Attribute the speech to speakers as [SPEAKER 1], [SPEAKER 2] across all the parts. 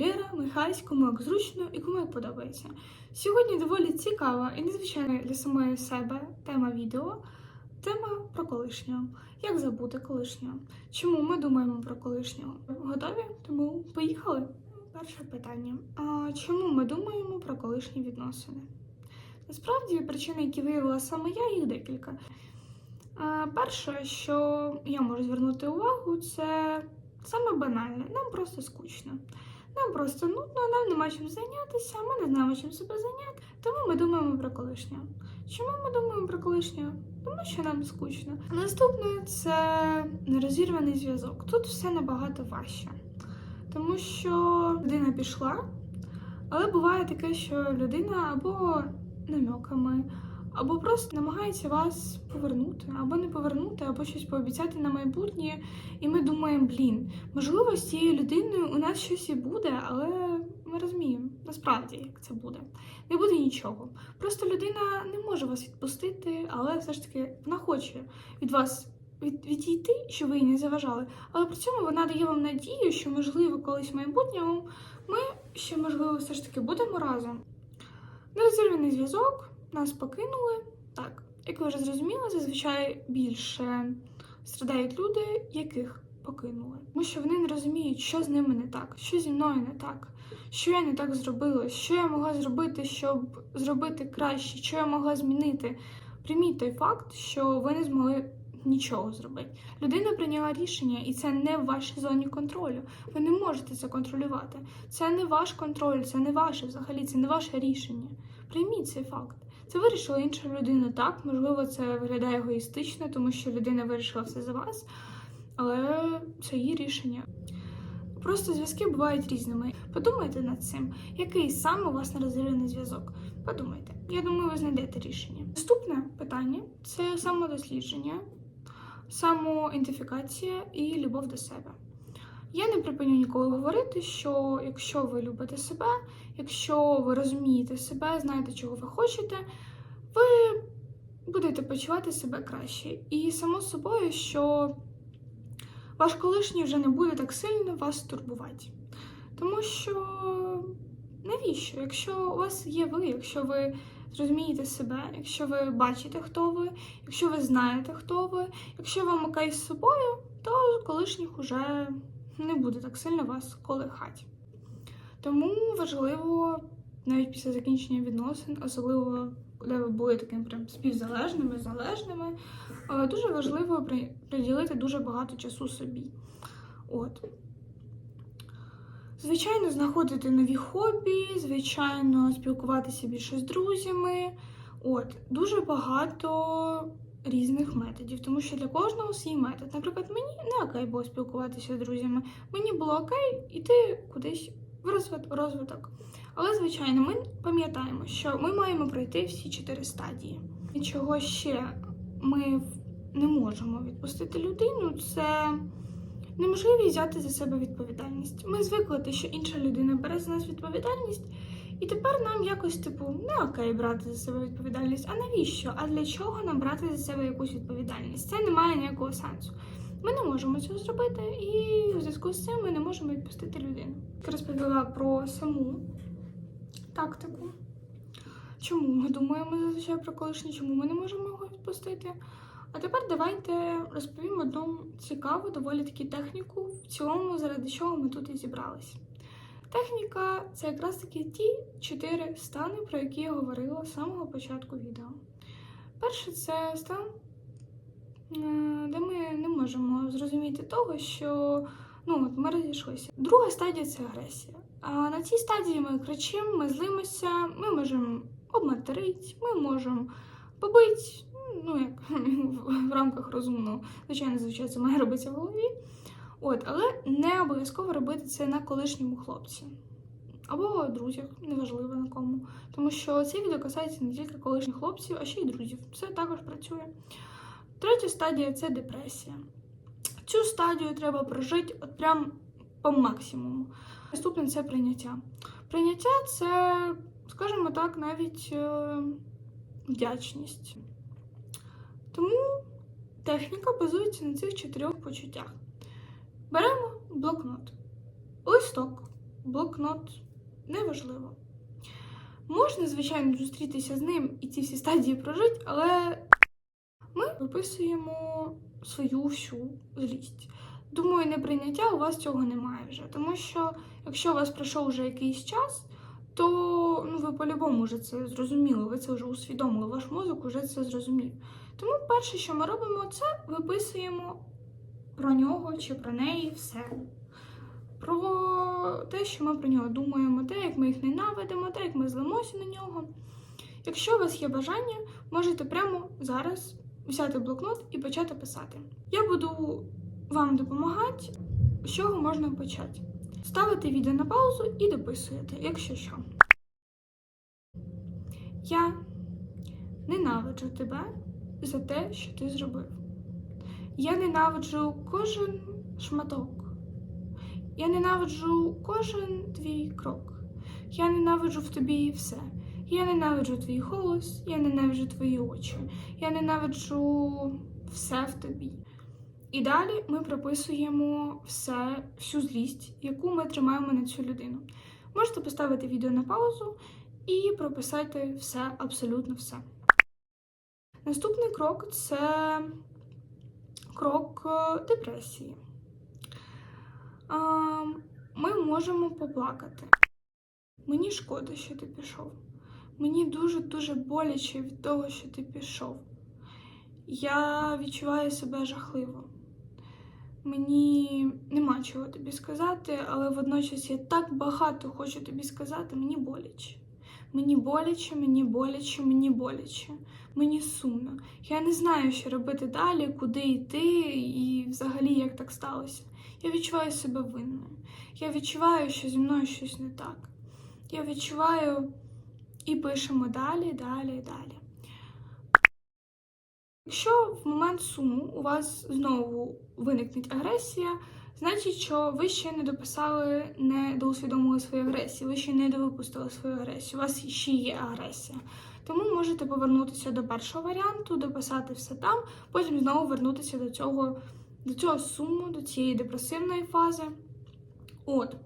[SPEAKER 1] Лера, Михась, кому як зручно і кому як подобається. Сьогодні доволі цікава і незвичайна для самої себе тема відео. Тема про колишнього. Як забути колишнього? Чому ми думаємо про колишнього? Готові? Тому поїхали. Перше питання. А чому ми думаємо про колишні відносини? Насправді причини, які виявила саме я, їх декілька. А, Перше, що я можу звернути увагу, це саме банальне. Нам просто скучно. Нам просто нудно, нам нема чим зайнятися, ми не знаємо, чим себе зайняти, тому ми думаємо про колишнього. Чому ми думаємо про колишнього? Тому що нам скучно. Наступне це нерозірваний зв'язок. Тут все набагато важче. Тому що людина пішла, але буває таке, що людина або намеками, або просто намагається вас повернути, або не повернути, або щось пообіцяти на майбутнє. І ми думаємо, блін, можливо, з цією людиною у нас щось і буде, але ми розуміємо, насправді, як це буде. Не буде нічого. Просто людина не може вас відпустити, але все ж таки вона хоче від вас від, відійти, щоб ви їй не заважали. Але при цьому вона дає вам надію, що, можливо, колись в майбутньому ми ще, можливо, все ж таки будемо разом. Нерозірваний зв'язок, нас покинули. Так, як ви вже зрозуміли, зазвичай більше страдають люди, яких покинули. Тому що вони не розуміють, що з ними не так, що зі мною не так, що я не так зробила, що я могла зробити, щоб зробити краще, що я могла змінити. Прийміть той факт, що ви не змогли нічого зробити. Людина прийняла рішення, і це не в вашій зоні контролю. Ви не можете це контролювати. Це не ваш контроль, це не ваше взагалі, це не ваше рішення. Прийміть цей факт. Це вирішила інша людина. Так, можливо, це виглядає егоїстично, тому що людина вирішила все за вас, але це її рішення. Просто зв'язки бувають різними. Подумайте над цим, який саме у вас нерозірваний зв'язок. Подумайте. Я думаю, ви знайдете рішення. Наступне питання це самодослідження, самоідентифікація і любов до себе. Я не припиню ніколи говорити, що якщо ви любите себе, якщо ви розумієте себе, знаєте, чого ви хочете, ви будете почувати себе краще. І само собою, що ваш колишній вже не буде так сильно вас турбувати. Тому що навіщо? Якщо у вас є ви, якщо ви зрозумієте себе, якщо ви бачите, хто ви, якщо ви знаєте, хто ви, якщо вам окей з собою, то колишніх уже не буде так сильно вас колихати. Тому важливо навіть після закінчення відносин, особливо коли ви були таким прям співзалежними, залежними, е, дуже важливо приділити дуже багато часу собі. От. Звичайно, знаходити нові хобі, звичайно, спілкуватися більше з друзями. От, дуже багато різних методів, тому що для кожного свій метод. Наприклад, мені не окей було спілкуватися з друзями. Мені було окей іти кудись в розвит- розвиток. Але, звичайно, ми пам'ятаємо, що ми маємо пройти всі чотири стадії. І чого ще ми не можемо відпустити людину, це неможливість взяти за себе відповідальність. Ми звикли, те, що інша людина бере за нас відповідальність, і тепер нам якось, типу, не окей брати за себе відповідальність. А навіщо? А для чого нам брати за себе якусь відповідальність? Це не має ніякого сенсу. Ми не можемо цього зробити, і в зв'язку з цим ми не можемо відпустити людину. Розповіла про саму тактику. Чому ми думаємо зазвичай про колишнє, чому ми не можемо його відпустити? А тепер давайте розповім одну цікаву, доволі таки техніку, в цілому, заради чого ми тут і зібрались. Техніка це якраз таки ті чотири стани, про які я говорила з самого початку відео. Перше це стан, е, де ми не можемо зрозуміти того, що ну, от ми розійшлися. Друга стадія це агресія. А на цій стадії ми кричимо, ми злимося, ми можемо обматерити, ми можемо побити, ну як в рамках розумного, звичайно, звичайно, це має робитися в голові. От, але не обов'язково робити це на колишньому хлопці. Або друзях, неважливо на кому. Тому що це відео касається не тільки колишніх хлопців, а ще й друзів. Це також працює. Третя стадія це депресія. Цю стадію треба прожити от прям по максимуму. Наступне це прийняття. Прийняття це, скажімо так, навіть е, вдячність. Тому техніка базується на цих чотирьох почуттях. Беремо блокнот, листок, блокнот неважливо. Можна, звичайно, зустрітися з ним і ці всі стадії прожити, але ми виписуємо свою всю злість. Думаю, неприйняття у вас цього немає вже, тому що якщо у вас пройшов вже якийсь час, то ну, ви по-любому вже це зрозуміли, ви це вже усвідомили, ваш мозок вже це зрозумів. Тому перше, що ми робимо, це виписуємо про нього чи про неї все. Про те, що ми про нього думаємо, те, як ми їх ненавидимо, те, як ми злимося на нього. Якщо у вас є бажання, можете прямо зараз взяти блокнот і почати писати. Я буду вам допомагати, з чого можна почати. Ставите відео на паузу і дописуєте, якщо що. Я ненавиджу тебе за те, що ти зробив. Я ненавиджу кожен шматок. Я ненавиджу кожен твій крок. Я ненавиджу в тобі все. Я ненавиджу твій голос, я ненавиджу твої очі. Я ненавиджу все в тобі. І далі ми прописуємо все, всю злість, яку ми тримаємо на цю людину. Можете поставити відео на паузу і прописати все, абсолютно все. Наступний крок це крок е, депресії. Ми можемо поплакати. Мені шкода, що ти пішов. Мені дуже-дуже боляче від того, що ти пішов. Я відчуваю себе жахливо. Мені нема чого тобі сказати, але водночас я так багато хочу тобі сказати, мені боляче. Мені боляче, мені боляче, мені боляче. Мені сумно. Я не знаю, що робити далі, куди йти і взагалі як так сталося. Я відчуваю себе винною. Я відчуваю, що зі мною щось не так. Я відчуваю і пишемо далі, далі, далі. Якщо в момент суму у вас знову виникне агресія, значить, що ви ще не дописали, не доусвідомили свою агресію, ви ще не довипустили свою агресію, у вас ще є агресія. Тому можете повернутися до першого варіанту, дописати все там, потім знову вернутися до цього, до цього суму, до цієї депресивної фази. От,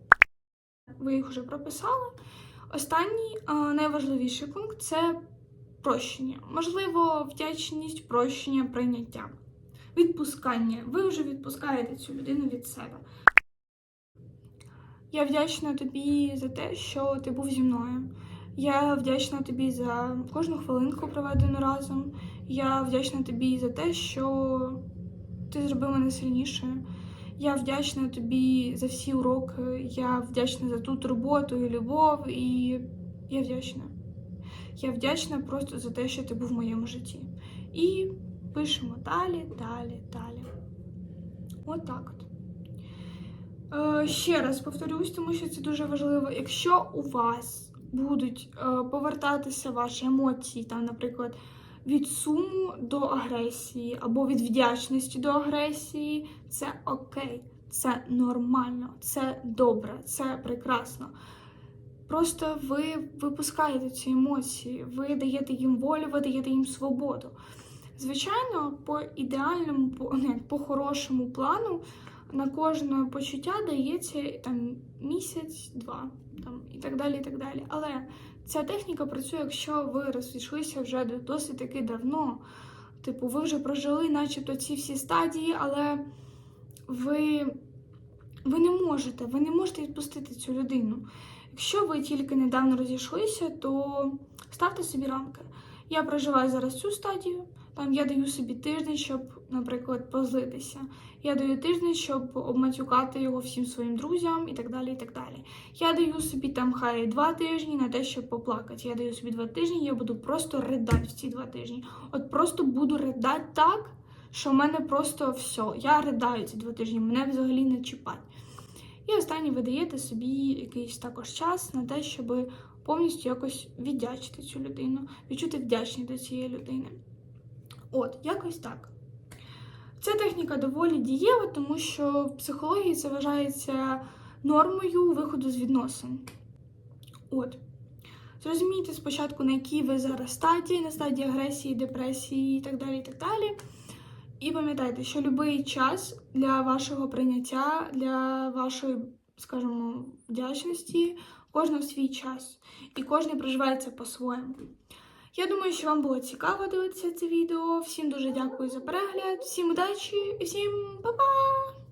[SPEAKER 1] ви їх вже прописали. Останній найважливіший пункт це прощення. Можливо, вдячність, прощення, прийняття. Відпускання. Ви вже відпускаєте цю людину від себе. Я вдячна тобі за те, що ти був зі мною. Я вдячна тобі за кожну хвилинку проведену разом. Я вдячна тобі за те, що ти зробив мене сильнішою. Я вдячна тобі за всі уроки. Я вдячна за ту турботу і любов, і я вдячна. Я вдячна просто за те, що ти був в моєму житті. І пишемо далі, далі, далі. Отак от. Е, ще раз повторюсь, тому що це дуже важливо. Якщо у вас будуть е, повертатися ваші емоції, там, наприклад, від суму до агресії або від вдячності до агресії, це окей, це нормально, це добре, це прекрасно. Просто ви випускаєте ці емоції, ви даєте їм волю, ви даєте їм свободу. Звичайно, по ідеальному, по, не, по хорошому плану на кожне почуття дається там місяць-два, там і так далі. і так далі. Але ця техніка працює, якщо ви розійшлися вже досить таки давно. Типу, ви вже прожили, начебто, ці всі стадії, але ви, ви не можете, ви не можете відпустити цю людину. Якщо ви тільки недавно розійшлися, то ставте собі рамки. Я проживаю зараз цю стадію. Там я даю собі тиждень, щоб, наприклад, позлитися. Я даю тиждень, щоб обматюкати його всім своїм друзям і так далі. і так далі. Я даю собі там хай два тижні на те, щоб поплакати. Я даю собі два тижні, я буду просто ридати в ці два тижні. От просто буду ридати так, що в мене просто все. Я ридаю ці два тижні, мене взагалі не чіпать. І останнє ви даєте собі якийсь також час на те, щоб повністю якось віддячити цю людину, відчути вдячність до цієї людини. От, якось так. Ця техніка доволі дієва, тому що в психології це вважається нормою виходу з відносин. От. Зрозумійте спочатку, на якій ви зараз стадії, на стадії агресії, депресії і так далі. І так далі. І пам'ятайте, що будь-який час для вашого прийняття, для вашої скажімо, вдячності, кожна в свій час, і кожен проживається по-своєму. Я думаю, що вам було цікаво дивитися це відео. Всім дуже дякую за перегляд, всім удачі і всім па-па!